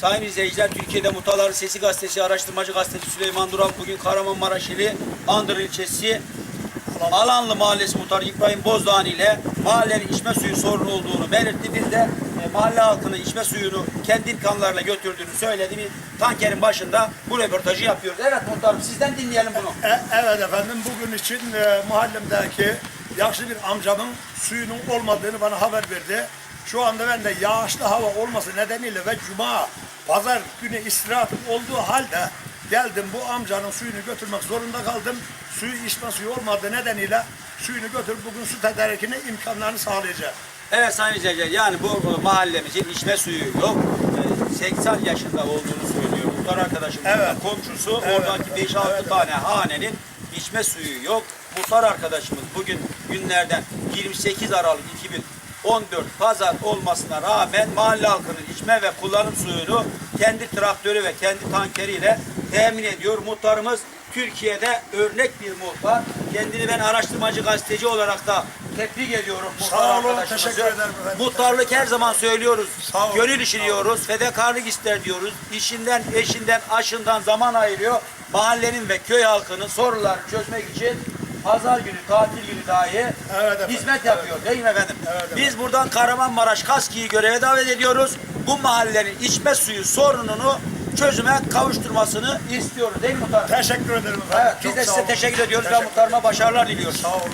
Sayın izleyiciler, Türkiye'de Mutaların Sesi Gazetesi, araştırmacı gazeteci Süleyman Duran bugün Kahramanmaraş ili Andır ilçesi Alanlı Mahallesi Muhtarı İbrahim Bozdağ ile mahallenin içme suyu sorunu olduğunu belirtti. Bir de e, mahalle halkının içme suyunu kendi imkanlarıyla götürdüğünü söyledi. Bir tankerin başında bu röportajı yapıyoruz. Evet muhtarım sizden dinleyelim bunu. E, evet efendim bugün için e, mahallemdeki yaşlı bir amcamın suyunun olmadığını bana haber verdi. Şu anda ben de yağışlı hava olması nedeniyle ve cuma, pazar günü istirahatım olduğu halde geldim bu amcanın suyunu götürmek zorunda kaldım. Suyu içme suyu olmadığı nedeniyle suyunu götürüp bugün su tedarikine imkanlarını sağlayacağım. Evet sayın izleyiciler yani bu mahallemizin içme suyu yok. E, 80 yaşında olduğunu söylüyor muhtar arkadaşımız. Evet. Komşusu Evet. oradaki 5-6 Evet. tane hanenin içme suyu yok. Muhtar arkadaşımız bugün günlerden 28 Aralık 2014 pazar olmasına rağmen mahalle halkının içme ve kullanım suyunu kendi traktörü ve kendi tankeriyle temin ediyor. Muhtarımız Türkiye'de örnek bir muhtar. Kendini ben araştırmacı gazeteci olarak da tebrik ediyorum. muhtar Sağ olun, teşekkür ederim efendim. Muhtarlık her zaman söylüyoruz. Sağ olun, Gönül işi diyoruz. Fedakarlık ister diyoruz. İşinden, eşinden, aşından zaman ayırıyor. Mahallenin ve köy halkının sorularını çözmek için pazar günü, tatil günü dahi Evet hizmet yapıyor. Değil mi efendim? Evet efendim. Biz buradan Kahramanmaraş Kaski'yi göreve davet ediyoruz. Bu mahallenin içme suyu sorununu çözüme kavuşturmasını istiyoruz. Değil mi muhtarım? Teşekkür ederim efendim. Evet, biz Çok de sağ size olun. teşekkür ediyoruz ve Teşekkür muhtarıma başarılar diliyoruz. Sağ olun.